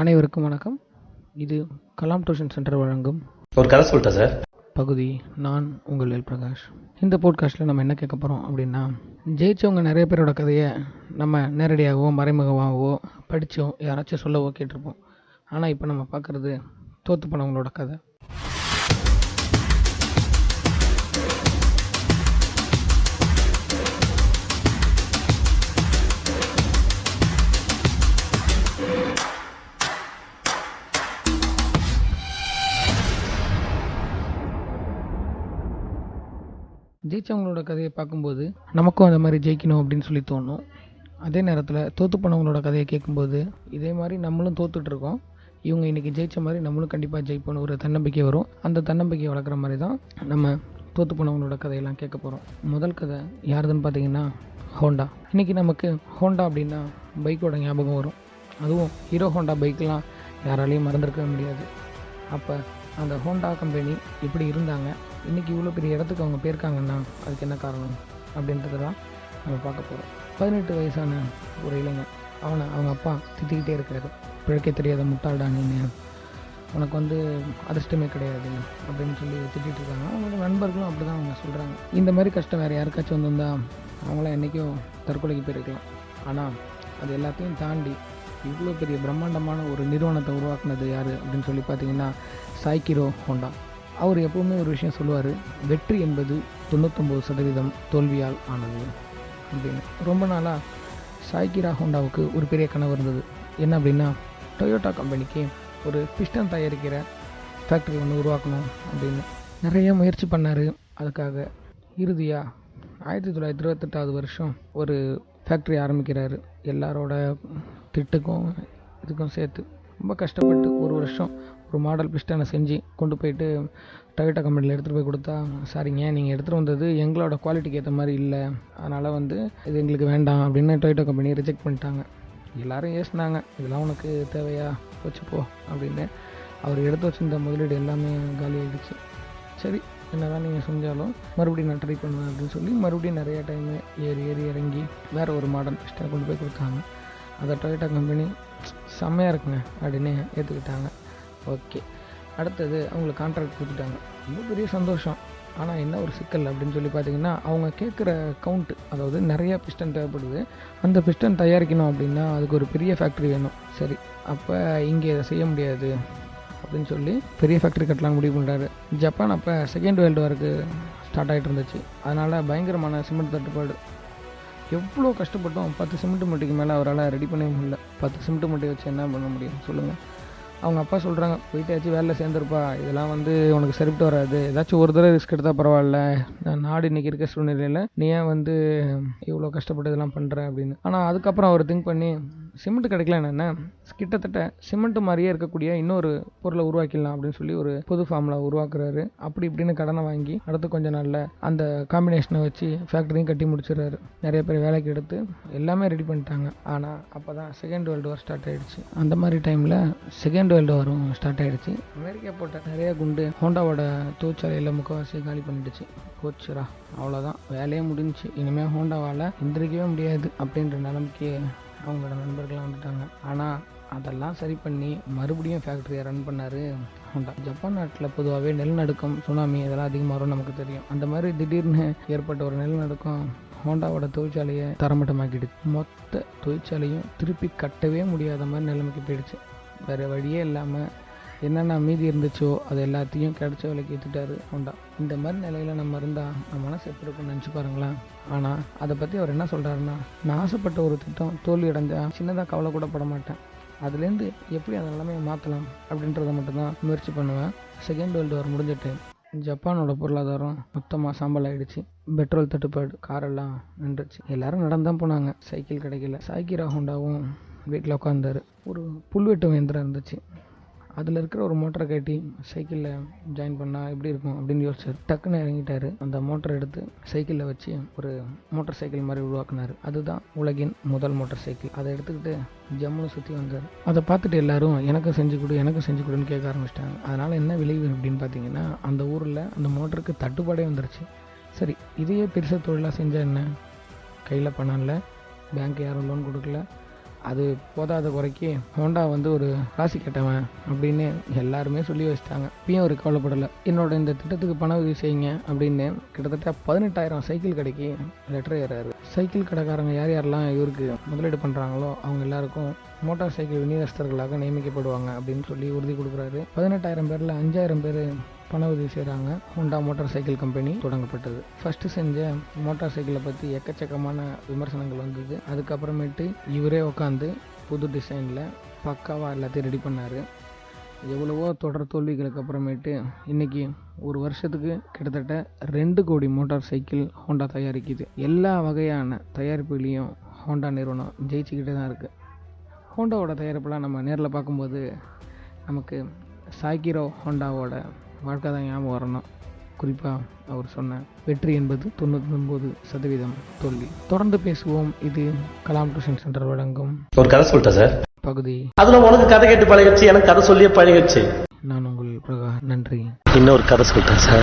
அனைவருக்கும் வணக்கம். இது கலாம் டியூஷன் சென்டர் வழங்கும் ஒரு கதை சொல்லிட்டா சார்? பகுதி நான் உங்கள் எல். பிரகாஷ். இந்த போட்காஸ்ட்டில் நம்ம என்ன கேட்க போகிறோம் அப்படின்னா ஜெயிச்சவங்க நிறைய பேரோட கதையை நம்ம நேரடியாகவோ மறைமுகமாகவோ படித்தோ யாராச்சும் சொல்லவோ கேட்டிருப்போம். ஆனால் இப்போ நம்ம பார்க்குறது தோற்று போனவங்களோட கதை. ஜெயிச்சவங்களோட கதையை பார்க்கும்போது நமக்கும் அந்த மாதிரி ஜெயிக்கணும் அப்படின்னு சொல்லி தோணும். அதே நேரத்தில் தோற்று போனவங்களோட கதையை கேட்கும்போது இதே மாதிரி நம்மளும் தோத்துட்ருக்கோம் இவங்க இன்றைக்கி ஜெயிச்ச மாதிரி நம்மளும் கண்டிப்பாக ஜெயிப்போன்னு ஒரு தன்னம்பிக்கை வரும். அந்த தன்னம்பிக்கையை வளர்க்குற மாதிரி தான் நம்ம தோற்று போனவங்களோட கதையெல்லாம் கேட்க போகிறோம் முதல் கதை யாருதுன்னு பார்த்தீங்கன்னா ஹோண்டா. இன்றைக்கி நமக்கு ஹோண்டா அப்படின்னா பைக்கோட ஞாபகம் வரும். அதுவும் ஹீரோ ஹோண்டா பைக்கெலாம் யாராலையும் மறந்துருக்க முடியாது. அப்போ அந்த ஹோண்டா கம்பெனி இப்படி இருந்தாங்க. இன்றைக்கி இவ்வளோ பெரிய இடத்துக்கு அவங்க போயிருக்காங்கன்னா அதுக்கு என்ன காரணம் அப்படின்றது தான் நம்ம பார்க்க போகிறோம் பதினெட்டு வயசான ஒரு இளைஞன். அவனை அவங்க அப்பா திட்டிக்கிட்டே இருக்காரு பிழைக்க தெரியாத முட்டாள்டா நீ உனக்கு வந்து அதிர்ஷ்டமே கிடையாது அப்படின்னு சொல்லி திட்டிகிட்டு இருக்காங்க. அவங்களோட நண்பர்களும் அப்படி தான் அவங்க சொல்கிறாங்க இந்த மாதிரி கஷ்டம் வேறு யாருக்காச்சும் வந்திருந்தா அவங்களாம் என்றைக்கும் தற்கொலைக்கு போயிருக்கலாம். ஆனால் அது எல்லாத்தையும் தாண்டி இவ்வளோ பெரிய பிரம்மாண்டமான ஒரு நிறுவனத்தை உருவாக்குனது யார் அப்படின்னு சொல்லி பார்த்தீங்கன்னா சாய்கிரோ ஹோண்டா. அவர் எப்பவுமே ஒரு விஷயம் சொல்லுவார் வெற்றி என்பது தொண்ணூத்தொம்பது சதவீதம் தோல்வியால் ஆனது. அப்படின்னு. ரொம்ப நாளாக சாய்கிரா ஹோண்டாவுக்கு ஒரு பெரிய கனவு இருந்தது. என்ன அப்படின்னா டொயோட்டா கம்பெனிக்கு ஒரு பிஸ்டன் தயாரிக்கிற ஃபேக்ட்ரி ஒன்று உருவாக்கணும் அப்படின்னு. நிறைய முயற்சி பண்ணார். அதுக்காக இறுதியாக ஆயிரத்தி தொள்ளாயிரத்தி இருபத்தெட்டாவது வருஷம் ஒரு ஃபேக்ட்ரி ஆரம்பிக்கிறாரு. எல்லாரோட திட்டுக்கும் இதுக்கும் சேர்த்து ரொம்ப கஷ்டப்பட்டு ஒரு வருஷம் ஒரு மாடல் பிஸ்டனை செஞ்சு கொண்டு போயிட்டு டொயோட்டா கம்பெனியில் எடுத்துகிட்டு போய் கொடுத்தா சாரிங்க நீங்கள் எடுத்துகிட்டு வந்தது எங்களோட குவாலிட்டிக்கு ஏற்ற மாதிரி இல்லை. அதனால் வந்து இது எங்களுக்கு வேண்டாம் அப்படின்னு டொயோட்டா கம்பெனி ரிஜெக்ட் பண்ணிட்டாங்க. எல்லோரும் ஏசினாங்க. இதெல்லாம் உனக்கு தேவையா? போச்சு போ அப்படின்னு அவர் எடுத்து வச்சிருந்த முதலீடு எல்லாமே காலி ஆகிடுச்சு சரி என்னதான் நீங்கள் செஞ்சாலும் மறுபடியும் நான் ட்ரை பண்ணுவேன் அப்படின்னு சொல்லி மறுபடியும் நிறையா டைமு ஏறி ஏறி இறங்கி வேறு ஒரு மாடல் பிஸ்டனை கொண்டு போய் கொடுத்தாங்க. அதை டொயோட்டா கம்பெனி செம்மையாக இருக்குங்க அப்படின்னு ஏற்றுக்கிட்டாங்க ஓகே. அடுத்தது அவங்களுக்கு கான்ட்ராக்ட் கொடுத்துட்டாங்க. ரொம்ப பெரிய சந்தோஷம். ஆனால் என்ன ஒரு சிக்கல் அப்படின்னு சொல்லி பார்த்தீங்கன்னா அவங்க கேட்குற கவுண்ட் அதாவது நிறைய பிஸ்டன் தேவைப்படுது. அந்த பிஸ்டன் தயாரிக்கணும் அப்படின்னா அதுக்கு ஒரு பெரிய ஃபேக்ட்ரி வேணும். சரி அப்போ இங்கே இதை செய்ய முடியாது அப்படின்னு சொல்லி பெரிய ஃபேக்ட்ரி கட்டலாம் முடிவு பண்ணுறாரு ஜப்பான் அப்போ செகண்ட் வேர்ல்டு வார்க்கு ஸ்டார்ட் ஆகிட்டு இருந்துச்சு. அதனால் பயங்கரமான சிமெண்ட் தட்டுப்பாடு. எவ்வளோ கஷ்டப்பட்டோம். பத்து சிமெண்ட் மூட்டைக்கு மேலே அவரால் ரெடி பண்ணவே முடியல. பத்து சிமெண்ட் மூட்டை வச்சு என்ன பண்ண முடியும்? சொல்லுங்கள் அவங்க அப்பா சொல்கிறாங்க போயிட்டாச்சும் வேலையில் சேர்ந்துருப்பா. இதெல்லாம் வந்து உனக்கு சரிப்பட்டு வராது. ஏதாச்சும் ஒரு தடவை ரிஸ்க் எடுத்தால் பரவாயில்ல. நான் நாடு இன்றைக்கி இருக்க சூழ்நிலையில் நீ ஏன் வந்து இவ்வளோ கஷ்டப்பட்டு இதெல்லாம் பண்ணுற அப்படின்னு. ஆனால் அதுக்கப்புறம் அவர் திங்க் பண்ணி சிமெண்ட் கிடைக்கல என்ன கிட்டத்தட்ட சிமெண்ட் மாதிரியே இருக்கக்கூடிய இன்னொரு பொருளை உருவாக்கிடலாம் அப்படின்னு சொல்லி ஒரு புது ஃபார்ம்ல உருவாக்குறாரு. அப்படி இப்படின்னு கடனை வாங்கி அடுத்து கொஞ்ச நாளில் அந்த காம்பினேஷனை வச்சு ஃபேக்ட்ரியும் கட்டி முடிச்சிடுறாரு. நிறைய பேர் வேலைக்கு எடுத்து எல்லாமே ரெடி பண்ணிட்டாங்க. ஆனால் அப்போ தான் செகண்ட் வேர்ல்டு வார் ஸ்டார்ட் ஆயிடுச்சு. அந்த மாதிரி டைமில் செகண்ட் வேர்ல்டு வாரும் ஸ்டார்ட் ஆயிடுச்சு. அமெரிக்கா போட்ட நிறைய குண்டு ஹோண்டாவோட தொழிற்சாலையில் முக்கவாசி காலி பண்ணிடுச்சு. போச்சுரா அவ்வளோதான் வேலையே முடிஞ்சுச்சு. இனிமேல் ஹோண்டாவால் எந்திரிக்கவே முடியாது அப்படின்ற நிலைமைக்கு அவங்களோட நண்பர்கள்லாம் வந்துட்டாங்க. ஆனால் அதெல்லாம் சரி பண்ணி மறுபடியும் ஃபேக்ட்ரியை ரன் பண்ணார். ஹோண்டா ஜப்பான் நாட்டில் பொதுவாகவே நிலநடுக்கம் சுனாமி இதெல்லாம் அதிகமாக வரும் நமக்கு தெரியும். அந்த மாதிரி திடீர்னு ஏற்பட்ட ஒரு நிலநடுக்கம் ஹோண்டாவோட தொழிற்சாலையை தரமட்டமாக்கிடுச்சு. மொத்த தொழிற்சாலையும் திருப்பி கட்டவே முடியாத மாதிரி நிலைமைக்கு போயிடுச்சு. வேறு வழியே இல்லாமல் என்னென்ன மீதி இருந்துச்சோ அது எல்லாத்தையும் கிடைச்ச விலைக்கு ஏற்றுட்டாரு ஹோண்டா. இந்த மாதிரி நிலையில் நம்ம இருந்தால் நம்ம மனசு எப்படி இருக்கும்னு நினச்சி பாருங்களேன். ஆனால் அதை பற்றி அவர் என்ன சொல்கிறாருன்னா நான் ஆசைப்பட்ட ஒரு திட்டம் தோல்வி அடைஞ்சால் சின்னதாக கவலை கூட பட மாட்டேன். அதுலேருந்து எப்படி அந்த நிலைமையை மாற்றலாம் அப்படின்றத மட்டும்தான் முயற்சி பண்ணுவேன். செகண்ட் வேர்ல்டு வார் முடிஞ்சிட்டு ஜப்பானோட பொருளாதாரம் மொத்தமாக சாம்பல் ஆகிடுச்சு பெட்ரோல் தட்டுப்பாடு காரெல்லாம் நின்றுச்சு. எல்லாரும் நடந்தான் போனாங்க. சைக்கிள் கிடைக்கல. சாய்கிரா ஹோண்டாவும் வீட்டில் உட்காந்தாரு ஒரு புல்வெட்டு இயந்திரம் இருந்துச்சு. அதில் இருக்கிற ஒரு மோட்டரை கட்டி சைக்கிளில் ஜாயின் பண்ணால் எப்படி இருக்கும் அப்படின்னு யோசிச்சார் டக்குன்னு இறங்கிட்டாரு. அந்த மோட்டரை எடுத்து சைக்கிளில் வச்சு ஒரு மோட்டார் சைக்கிள் மாதிரி உருவாக்குனார். அதுதான் உலகின் முதல் மோட்டார் சைக்கிள் அதை எடுத்துக்கிட்டு ஜம்முன்னு சுற்றி வந்தார். அதை பார்த்துட்டு எல்லாரும் எனக்கும் செஞ்சு கொடு எனக்கும் செஞ்சு கொடுன்னு கேட்க ஆரம்பிச்சிட்டாங்க. அதனால் என்ன விளைவு அப்படின்னு பார்த்தீங்கன்னா அந்த ஊரில் அந்த மோட்டருக்கு தட்டுப்பாடே வந்துருச்சு. சரி இதையே பெருசாக தொழிலாக செஞ்சால் என்ன? கையில் பணம் இல்லை பேங்க் யாரும் லோன் கொடுக்கல. அது போதாத குறைக்கு ஹோண்டா வந்து ஒரு ராசி கட்டவன் அப்படின்னு எல்லாருமே சொல்லி வச்சிட்டாங்க. இப்பயும் அவர் கவலைப்படலை. என்னோட இந்த திட்டத்துக்கு பண உதவி செய்யுங்க அப்படின்னு கிட்டத்தட்ட பதினெட்டாயிரம் சைக்கிள் கடைக்கு லெட்டர் ஏறாரு. சைக்கிள் கடைக்காரங்க யார் யாரெல்லாம் இவருக்கு முதலீடு பண்ணுறாங்களோ அவங்க எல்லாருக்கும் மோட்டார் சைக்கிள் விநியோகஸ்தர்களாக நியமிக்கப்படுவாங்க அப்படின்னு சொல்லி உறுதி கொடுக்குறாரு. பதினெட்டாயிரம் பேரில் அஞ்சாயிரம் பேர் பண உதவி செய்கிறாங்க ஹோண்டா மோட்டார் சைக்கிள் கம்பெனி தொடங்கப்பட்டது. ஃபஸ்ட்டு செஞ்ச மோட்டார் சைக்கிளை பற்றி எக்கச்சக்கமான விமர்சனங்கள் வந்தது. அதுக்கப்புறமேட்டு இவரே உட்காந்து புது டிசைனில் பக்காவாக எல்லாத்தையும் ரெடி பண்ணார். எவ்வளவோ தொடர் தோல்விகளுக்கு அப்புறமேட்டு இன்றைக்கி ஒரு வருஷத்துக்கு கிட்டத்தட்ட ரெண்டு கோடி மோட்டார் சைக்கிள் ஹோண்டா தயாரிக்குது. எல்லா வகையான தயாரிப்புகளையும் ஹோண்டா நிறுவனம் ஜெயிச்சுக்கிட்டே தான் இருக்குது ஹோண்டாவோட தயாரிப்பெல்லாம் நம்ம நேரில் பார்க்கும்போது நமக்கு சாய்கிரோ ஹோண்டாவோட வாழ்க்கை தான் ஞாபகம் வரணும். குறிப்பாக அவர் சொன்ன வெற்றி என்பது தொண்ணூத்தொம்பது சதவீதம் தோல்வி. தொடர்ந்து பேசுவோம். இது கலாம் டியூஷன் சென்டர் வழங்கும் ஒரு கதை சொல்லிட்டேன் சார். பகுதி. அதுல உனக்கு கதை கேட்டு பழகிடுச்சு எனக்கு கதை சொல்லியே பழகிடுச்சு. நான் உங்கள் பிரகா நன்றி. இன்னொரு கதை சொல்லிட்டேன் சார்.